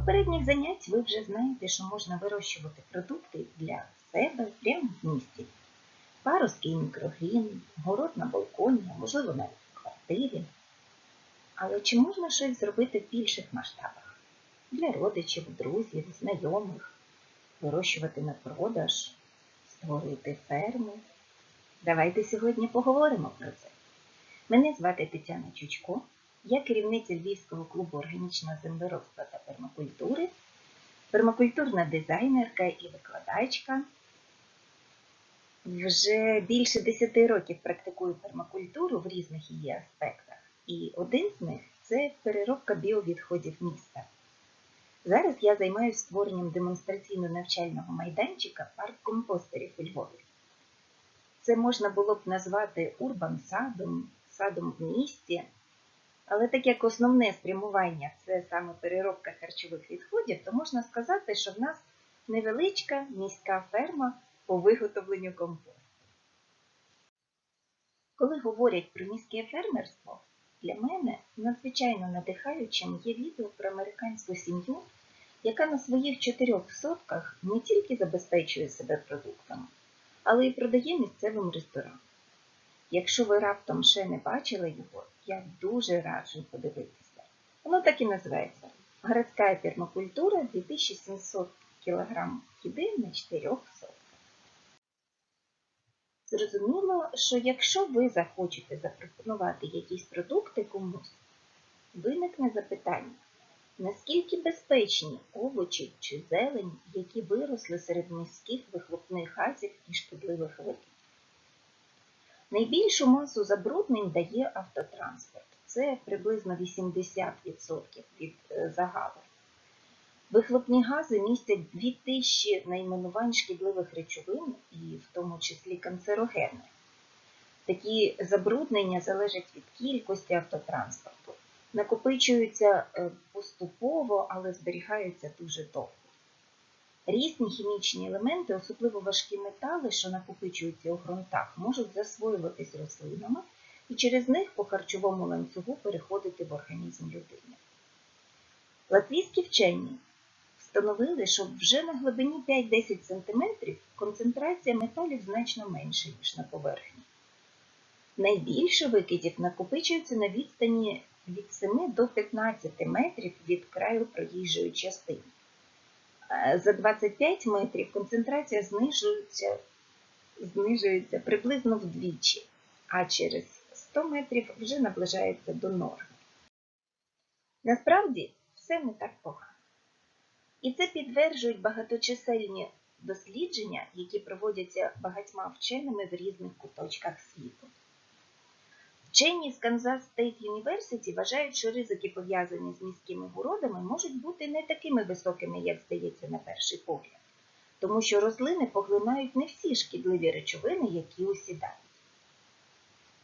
Попередніх занять ви вже знаєте, що можна вирощувати продукти для себе прямо в місті. Паростки і мікрогрін, город на балконі, можливо навіть в квартирі. Але чи можна щось зробити в більших масштабах? Для родичів, друзів, знайомих, вирощувати на продаж, створити ферму? Давайте сьогодні поговоримо про це. Мене звати Тетяна Чучко. Я керівниця Львівського клубу органічного землеробства та пермакультури, пермакультурна дизайнерка і викладачка. Вже більше 10 років практикую пермакультуру в різних її аспектах, і один з них це переробка біовідходів міста. Зараз я займаюся створенням демонстраційно-навчального майданчика парк компостерів у Львові. Це можна було б назвати урбан-садом, садом в місті. Але так як основне спрямування це саме переробка харчових відходів, то можна сказати, що в нас невеличка міська ферма по виготовленню компосту. Коли говорять про міське фермерство, для мене надзвичайно надихаючим є відео про американську сім'ю, яка на своїх чотирьох сотках не тільки забезпечує себе продуктами, але й продає місцевим ресторанам. Якщо ви раптом ще не бачили його, я дуже раджу подивитися. Воно так і називається Городська пермакультура 2700 кг їди на 4 сотках. Зрозуміло, що якщо ви захочете запропонувати якісь продукти комусь, виникне запитання, наскільки безпечні овочі чи зелень, які виросли серед низьких вихлопних газів і шкідливих викидів. Найбільшу масу забруднень дає автотранспорт. Це приблизно 80% від е, загалу. Вихлопні гази містять 2000 найменувань шкідливих речовин і в тому числі канцерогени. Такі забруднення залежать від кількості автотранспорту, накопичуються е, поступово, але зберігаються дуже довго. Різні хімічні елементи, особливо важкі метали, що накопичуються у ґрунтах, можуть засвоюватись рослинами і через них по харчовому ланцюгу переходити в організм людини. Латвійські вчені встановили, що вже на глибині 5-10 см концентрація металів значно менша, ніж на поверхні. Найбільше викидів накопичується на відстані від 7 до 15 метрів від краю проїжджої частини. За 25 метрів концентрація знижується, знижується приблизно вдвічі, а через 100 метрів вже наближається до норми. Насправді все не так погано. І це підтверджують багаточисельні дослідження, які проводяться багатьма вченими в різних куточках світу. Вчені з Kansas State University вважають, що ризики, пов'язані з міськими городами, можуть бути не такими високими, як здається на перший погляд, тому що рослини поглинають не всі шкідливі речовини, які усідають.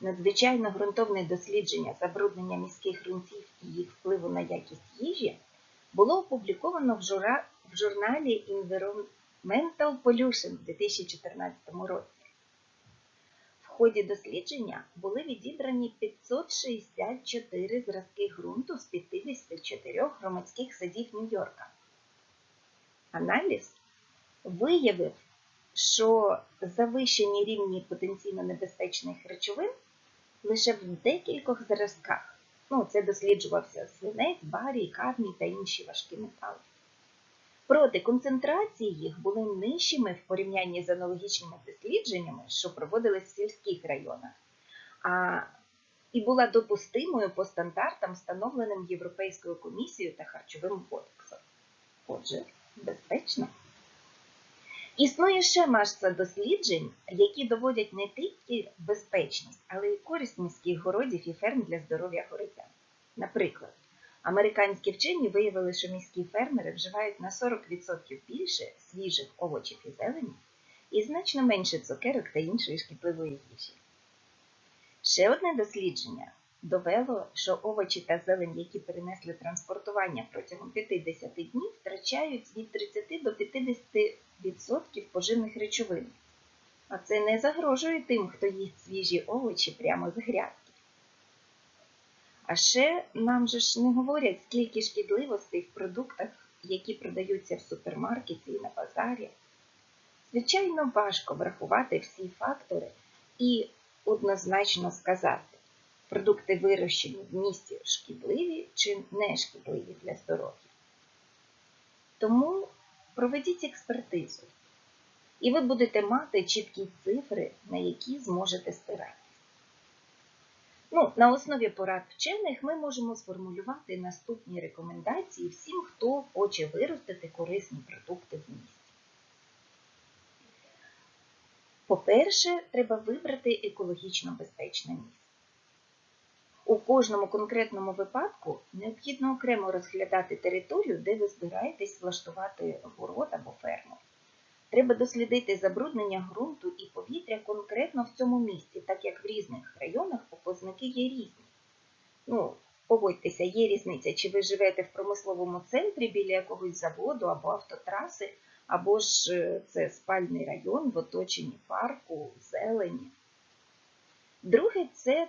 Надзвичайно ґрунтовне дослідження забруднення міських ґрунтів і їх впливу на якість їжі було опубліковано в журналі Environmental Pollution в 2014 році. Ході дослідження були відібрані 564 зразки ґрунту з 54 громадських садів Нью-Йорка. Аналіз виявив, що завищені рівні потенційно небезпечних речовин лише в декількох зразках. Ну, це досліджувався свинець, барій, кадмій та інші важкі метали. Проте концентрації їх були нижчими в порівнянні з аналогічними дослідженнями, що проводились в сільських районах, а, і була допустимою по стандартам, встановленим Європейською комісією та харчовим кодексом. Отже, безпечно. Існує ще маса досліджень, які доводять не тільки безпечність, але й користь міських городів і ферм для здоров'я городян. Наприклад, Американські вчені виявили, що міські фермери вживають на 40% більше свіжих овочів і зелені і значно менше цукерок та іншої шкідливої їжі. Ще одне дослідження довело, що овочі та зелень, які перенесли транспортування протягом 50 днів, втрачають від 30 до 50% поживних речовин. А це не загрожує тим, хто їсть свіжі овочі прямо з грядки. А ще нам же ж не говорять, скільки шкідливостей в продуктах, які продаються в супермаркеті і на базарі. Звичайно, важко врахувати всі фактори і однозначно сказати, продукти вирощені в місті шкідливі чи не шкідливі для здоров'я. Тому проведіть експертизу, і ви будете мати чіткі цифри, на які зможете спиратися. Ну, на основі порад вчених ми можемо сформулювати наступні рекомендації всім, хто хоче виростити корисні продукти в місті. По-перше, треба вибрати екологічно безпечне місце. У кожному конкретному випадку необхідно окремо розглядати територію, де ви збираєтесь влаштувати город або ферму. Треба дослідити забруднення ґрунту і повітря конкретно в цьому місці, так як в різних районах показники є різні. Ну, погодьтеся, є різниця, чи ви живете в промисловому центрі біля якогось заводу або автотраси, або ж е, це спальний район в оточенні парку, зелені. Друге, це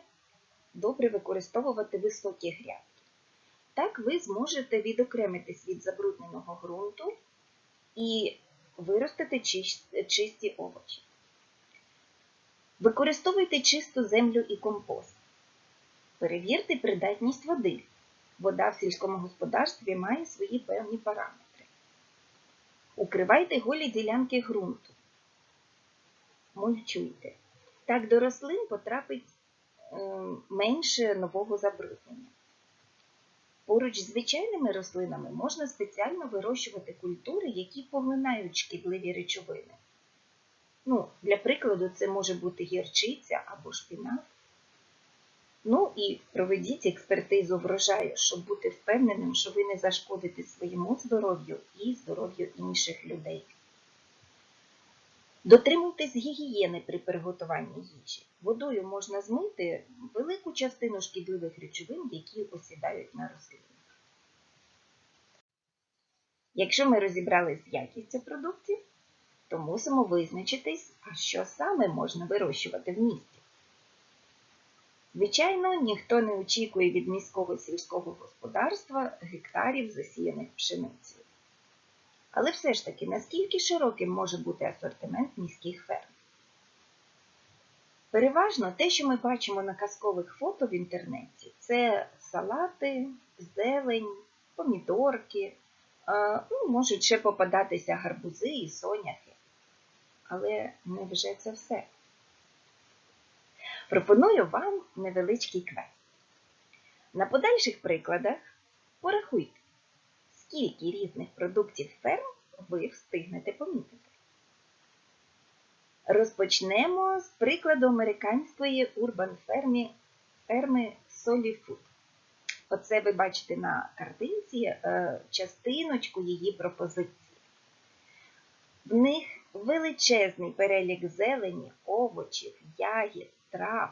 добре використовувати високі грядки. Так ви зможете відокремитись від забрудненого ґрунту і виростити чисті овочі. Використовуйте чисту землю і компост. Перевірте придатність води. Вода в сільському господарстві має свої певні параметри. Укривайте голі ділянки ґрунту. Мульчуйте. Так до рослин потрапить е, менше нового забруднення. Поруч з звичайними рослинами можна спеціально вирощувати культури, які поглинають шкідливі речовини. Ну, Для прикладу, це може бути гірчиця або шпінат. Ну і проведіть експертизу врожаю, щоб бути впевненим, що ви не зашкодите своєму здоров'ю і здоров'ю інших людей. Дотримуйтесь гігієни при приготуванні їжі. Водою можна змити велику частину шкідливих речовин, які осідають на рослинах. Якщо ми розібрались з якістю продуктів, то мусимо визначитись, а що саме можна вирощувати в місті. Звичайно, ніхто не очікує від міського сільського господарства гектарів, засіяних пшеницею. Але все ж таки, наскільки широким може бути асортимент міських ферм? Переважно те, що ми бачимо на казкових фото в інтернеті, це салати, зелень, помідорки, ну, можуть ще попадатися гарбузи і соняхи. Але невже це все? Пропоную вам невеличкий квест. На подальших прикладах порахуйте, скільки різних продуктів ферм ви встигнете помітити. Розпочнемо з прикладу американської урбан фермі ферми Solid Food. Оце ви бачите на картинці е, частиночку її пропозиції. В них величезний перелік зелені, овочів, ягід, трав.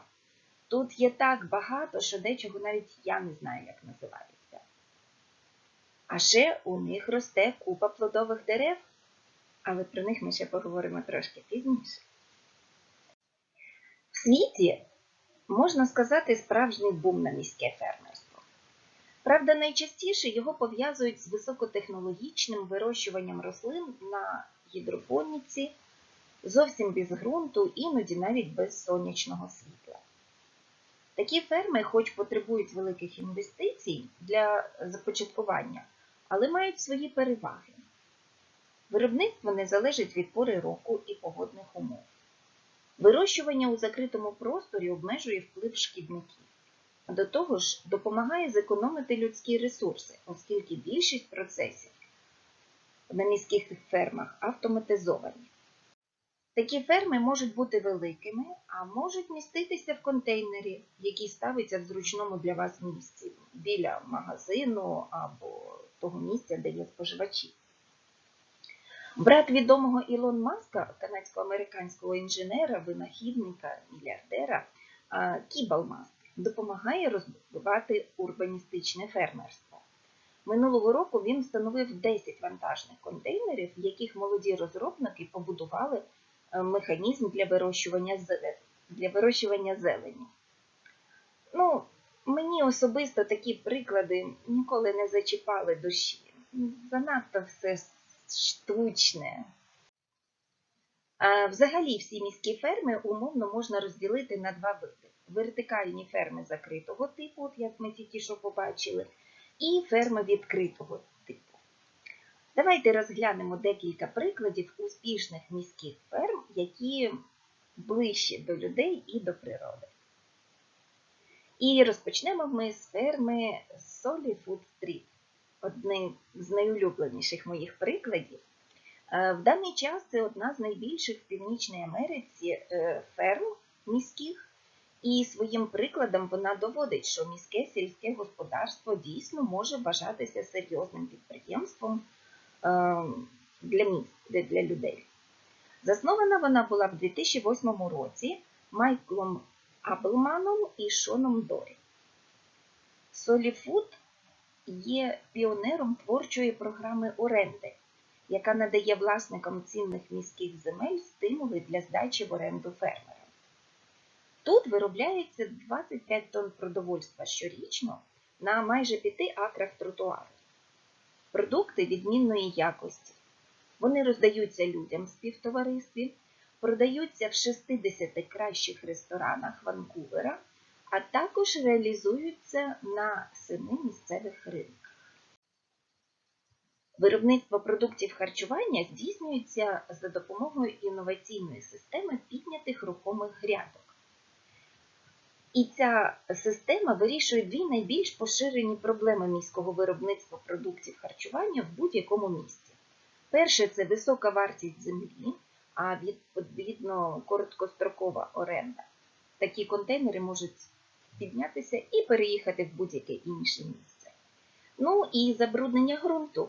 Тут є так багато, що дечого навіть я не знаю, як називається. А ще у них росте купа плодових дерев, але про них ми ще поговоримо трошки пізніше. В світі, можна сказати, справжній бум на міське фермерство. Правда, найчастіше його пов'язують з високотехнологічним вирощуванням рослин на гідропоніці, зовсім без ґрунту, іноді навіть без сонячного світла. Такі ферми, хоч потребують великих інвестицій для започаткування, але мають свої переваги. Виробництво не залежить від пори року і погодних умов. Вирощування у закритому просторі обмежує вплив шкідників. До того ж, допомагає зекономити людські ресурси, оскільки більшість процесів на міських фермах автоматизовані. Такі ферми можуть бути великими, а можуть міститися в контейнері, який ставиться в зручному для вас місці, біля магазину або того місця, де є споживачі. Брат відомого Ілон Маска, канадсько-американського інженера, винахідника, мільярдера Кібал Маск, допомагає розвивати урбаністичне фермерство. Минулого року він встановив 10 вантажних контейнерів, яких молоді розробники побудували механізм для вирощування. Для вирощування зелені. Ну, Мені особисто такі приклади ніколи не зачіпали душі. Занадто все штучне. Взагалі всі міські ферми умовно можна розділити на два види: вертикальні ферми закритого типу, от як ми тільки що побачили, і ферми відкритого. Давайте розглянемо декілька прикладів успішних міських ферм, які ближчі до людей і до природи. І розпочнемо ми з ферми Solly Food Street, одним з найулюбленіших моїх прикладів. Е, В даний час це одна з найбільших в Північній Америці е, ферм міських, і своїм прикладом вона доводить, що міське сільське господарство дійсно може вважатися серйозним підприємством для міст, для людей. Заснована вона була в 2008 році Майклом Аблманом і Шоном Дорі. Соліфуд є піонером творчої програми оренди, яка надає власникам цінних міських земель стимули для здачі в оренду фермерам. Тут виробляється 25 тонн продовольства щорічно на майже 5 акрах тротуару. Продукти відмінної якості. Вони роздаються людям в співтоваристві, продаються в 60 кращих ресторанах Ванкувера, а також реалізуються на семи місцевих ринках. Виробництво продуктів харчування здійснюється за допомогою інноваційної системи піднятих рухомих грядок. І ця система вирішує дві найбільш поширені проблеми міського виробництва продуктів харчування в будь-якому місті. Перше це висока вартість землі, а відповідно короткострокова оренда. Такі контейнери можуть піднятися і переїхати в будь-яке інше місце. Ну і забруднення ґрунту.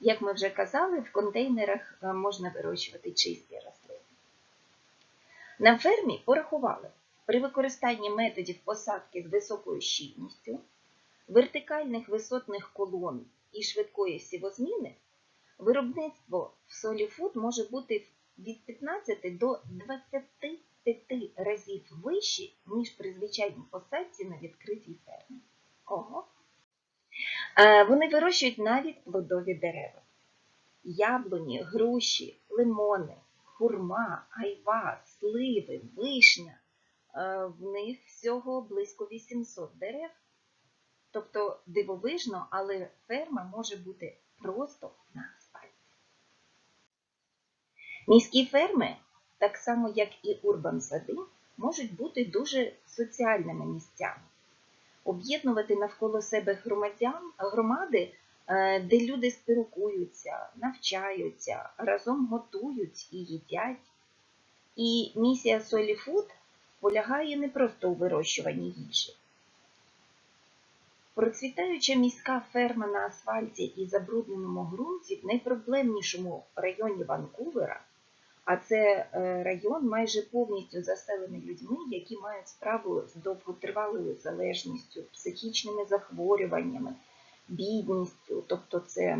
Як ми вже казали, в контейнерах е, можна вирощувати чисті рослини. На фермі порахували, при використанні методів посадки з високою щільністю, вертикальних висотних колон і швидкої сівозміни, виробництво в соліфуд може бути від 15 до 25 разів вище, ніж при звичайній посадці на відкритій фермі. Ого! Е, Вони вирощують навіть плодові дерева. Яблуні, груші, лимони, хурма, айва, сливи, вишня. Е, В них всього близько 800 дерев. Тобто дивовижно, але ферма може бути просто на асфальті. Міські ферми, так само як і урбан-сади, можуть бути дуже соціальними місцями об'єднувати навколо себе громадян, громади, е, де люди спілкуються, навчаються, разом готують і їдять. І місія Food полягає не просто у вирощуванні їжі. Процвітаюча міська ферма на асфальті і забрудненому ґрунті в найпроблемнішому районі Ванкувера а це е, район майже повністю заселений людьми, які мають справу з довготривалою залежністю, психічними захворюваннями, бідністю, тобто це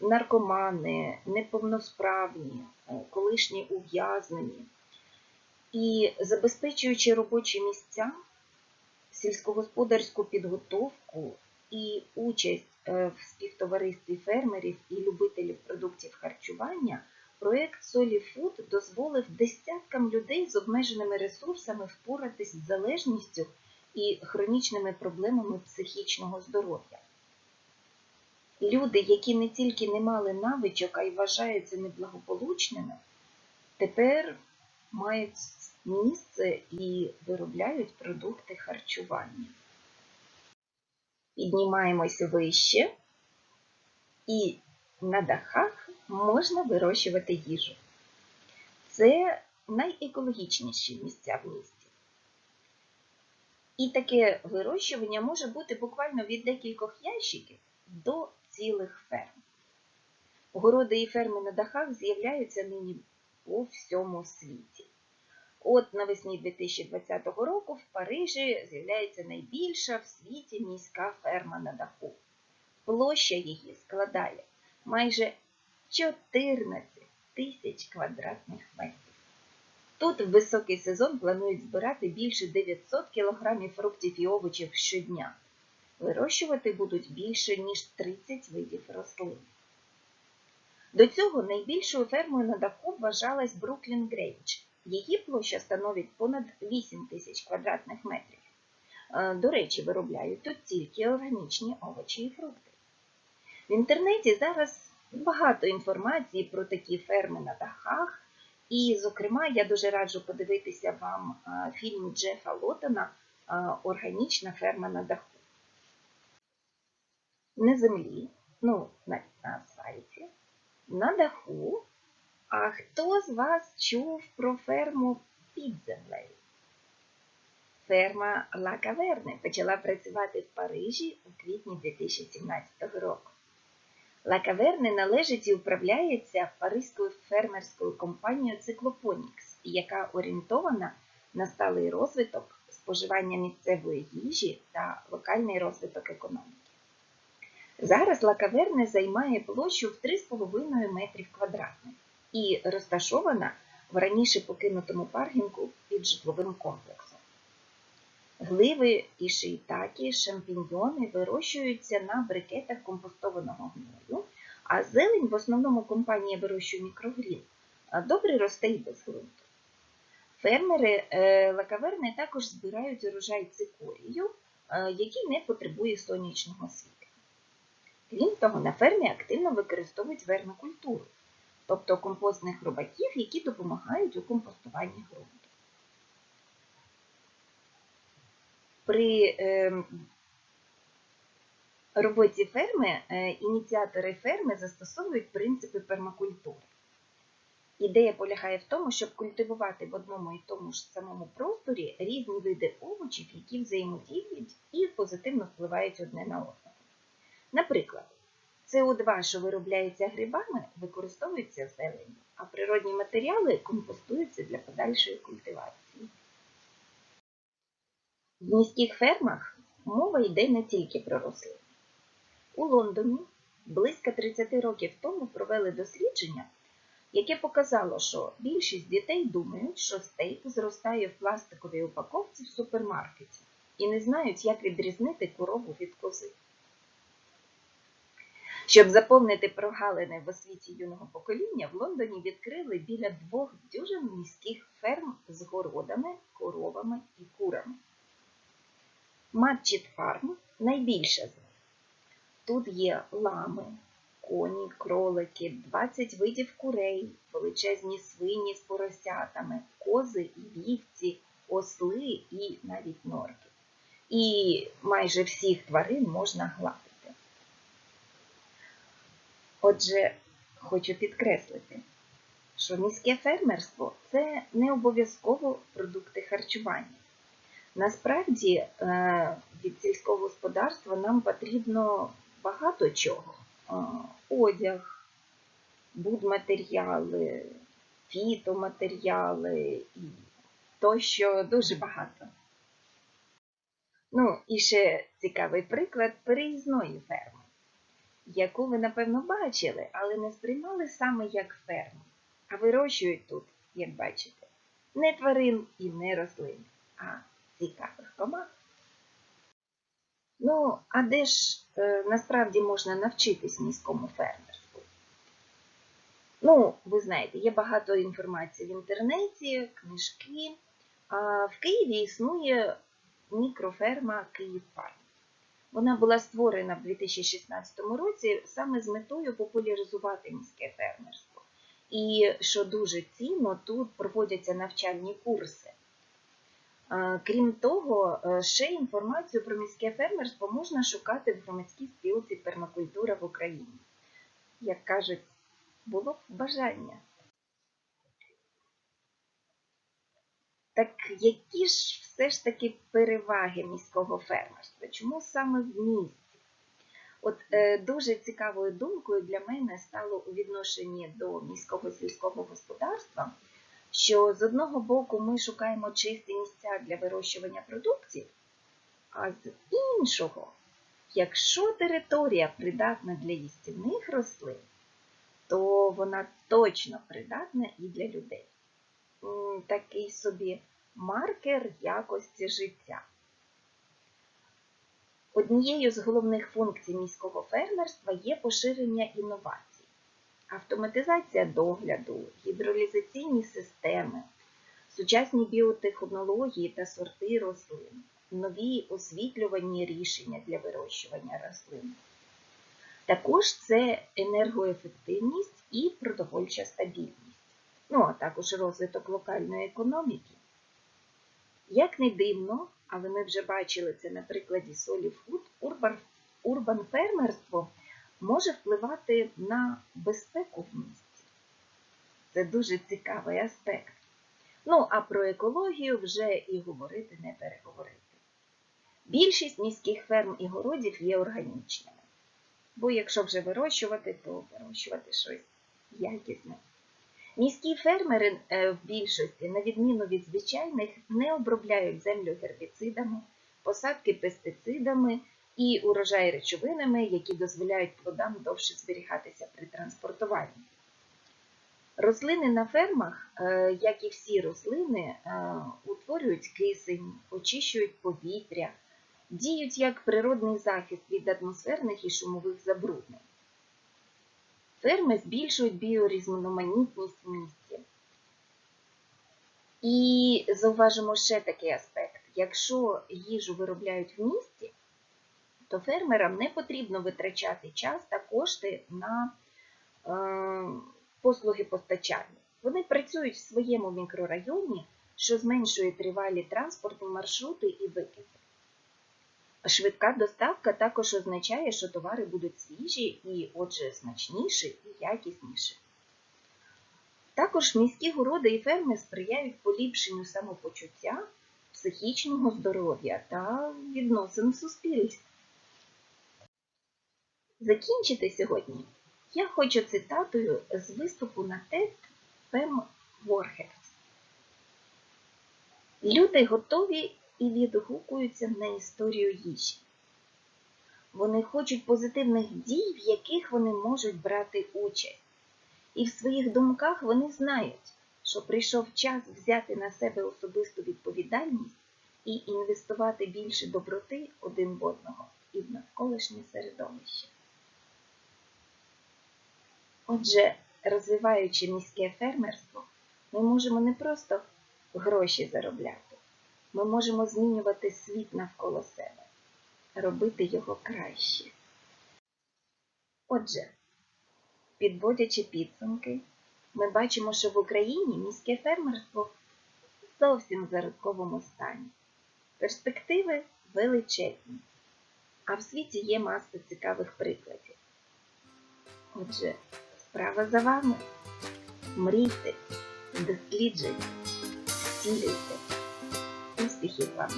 наркомани, неповносправні, е, колишні ув'язнені. І забезпечуючи робочі місця, сільськогосподарську підготовку і участь е, в співтоваристві фермерів і любителів продуктів харчування. Проєкт Food дозволив десяткам людей з обмеженими ресурсами впоратись з залежністю і хронічними проблемами психічного здоров'я. Люди, які не тільки не мали навичок, а й вважаються неблагополучними, тепер мають місце і виробляють продукти харчування. Піднімаємося вище і на дахах можна вирощувати їжу. Це найекологічніші місця в місті. І таке вирощування може бути буквально від декількох ящиків до цілих ферм. Городи і ферми на дахах з'являються нині по всьому світі. От навесні 2020 року в Парижі з'являється найбільша в світі міська ферма на даху. Площа її складає майже 14 тисяч квадратних метрів. Тут в високий сезон планують збирати більше 900 кг фруктів і овочів щодня. Вирощувати будуть більше, ніж 30 видів рослин. До цього найбільшою фермою на даху вважалась Бруклін Грейндж. Її площа становить понад 8 тисяч квадратних метрів. Е, До речі, виробляють тут тільки органічні овочі і фрукти. В інтернеті зараз багато інформації про такі ферми на дахах, і, зокрема, я дуже раджу подивитися вам е, фільм Джефа Лотона е, Органічна ферма на даху. На землі, ну, на, на асфальті, на даху. А хто з вас чув про ферму під? Ферма Ла Каверне почала працювати в Парижі у квітні 2017 року. Ла Каверне належить і управляється паризькою фермерською компанією Циклопонікс, яка орієнтована на сталий розвиток споживання місцевої їжі та локальний розвиток економіки. Зараз Ла Каверне займає площу в 3,5 метрів квадратних і розташована в раніше покинутому паркінгу під житловим комплексом. Гливи і шиїтакі, шампіньйони вирощуються на брикетах компостованого гною, а зелень в основному компанія вирощує мікрогрін, добре росте і без ґрунту. Фермери е, лакаверни також збирають урожай цикорію, е, який не потребує сонячного світла. Крім того, на фермі активно використовують вермикультуру, тобто компостних хробаків, які допомагають у компостуванні ґрунту. При е, роботі ферми е, ініціатори ферми застосовують принципи пермакультури. Ідея полягає в тому, щоб культивувати в одному і тому ж самому просторі різні види овочів, які взаємодіють і позитивно впливають одне на одного. Наприклад, СО2, що виробляється грибами, використовується зелені, а природні матеріали компостуються для подальшої культивації. В міських фермах мова йде не тільки про рослини. У Лондоні близько 30 років тому провели дослідження, яке показало, що більшість дітей думають, що стейк зростає в пластиковій упаковці в супермаркеті і не знають, як відрізнити корову від кози. Щоб заповнити прогалини в освіті юного покоління, в Лондоні відкрили біля двох дюжин міських ферм з городами, коровами і курами. Матчіт фарм найбільша з них. Тут є лами, коні, кролики, 20 видів курей, величезні свині з поросятами, кози і вівці, осли і навіть норки. І майже всіх тварин можна гладити. Отже, хочу підкреслити, що міське фермерство це не обов'язково продукти харчування. Насправді е, від сільського господарства нам потрібно багато чого: одяг, будматеріали, фітоматеріали і тощо дуже багато. Ну, і ще цікавий приклад переїзної ферми яку ви, напевно, бачили, але не сприймали саме як ферму. А вирощують тут, як бачите, не тварин і не рослин, а цікавих комах. Ну, а де ж е, насправді можна навчитись міському фермерству? Ну, ви знаєте, є багато інформації в інтернеті, книжки. А в Києві існує мікроферма Київ Парк. Вона була створена в 2016 році саме з метою популяризувати міське фермерство. І що дуже цінно, тут проводяться навчальні курси. Крім того, е, ще інформацію про міське фермерство можна шукати в громадській спілці пермакультура в Україні. Як кажуть, було б бажання. Так які ж все ж таки переваги міського фермерства? Чому саме в місті? От е, дуже цікавою думкою для мене стало у відношенні до міського сільського господарства, що з одного боку ми шукаємо чисті місця для вирощування продуктів, а з іншого, якщо територія придатна для їстівних рослин, то вона точно придатна і для людей. такий собі маркер якості життя. Однією з головних функцій міського фермерства є поширення інновацій, автоматизація догляду, гідролізаційні системи, сучасні біотехнології та сорти рослин, нові освітлювані рішення для вирощування рослин. Також це енергоефективність і продовольча стабільність, ну а також розвиток локальної економіки. Як не дивно, але ми вже бачили це на прикладі Solid Food, урбан, урбан фермерство може впливати на безпеку в місті. Це дуже цікавий аспект. Ну, а про екологію вже і говорити не переговорити. Більшість міських ферм і городів є органічними. Бо якщо вже вирощувати, то вирощувати щось якісне. Міські фермери е, в більшості, на відміну від звичайних, не обробляють землю гербіцидами, посадки пестицидами і урожай речовинами, які дозволяють плодам довше зберігатися при транспортуванні. Рослини на фермах, е, як і всі рослини, е, утворюють кисень, очищують повітря, діють як природний захист від атмосферних і шумових забруднень. Ферми збільшують біорізноманітність в місті. І зауважимо ще такий аспект: якщо їжу виробляють в місті, то фермерам не потрібно витрачати час та кошти на е, послуги постачання. Вони працюють в своєму мікрорайоні, що зменшує тривалі транспортні маршрути і викиди. Швидка доставка також означає, що товари будуть свіжі і, отже, смачніші і якісніші. Також міські городи і ферми сприяють поліпшенню самопочуття, психічного здоров'я та відносин в. Закінчити сьогодні я хочу цитатою з виступу на TED Пем Ворхерс. Люди готові і відгукуються на історію їжі. Вони хочуть позитивних дій, в яких вони можуть брати участь. І в своїх думках вони знають, що прийшов час взяти на себе особисту відповідальність і інвестувати більше доброти один в одного і в навколишнє середовище. Отже, розвиваючи міське фермерство, ми можемо не просто гроші заробляти, ми можемо змінювати світ навколо себе, робити його краще. Отже, підводячи підсумки, ми бачимо, що в Україні міське фермерство зовсім в зародковому стані. Перспективи величезні, а в світі є маса цікавих прикладів. Отже, справа за вами. Мрійте, досліджуйте, цілюйте. Успіхів вам!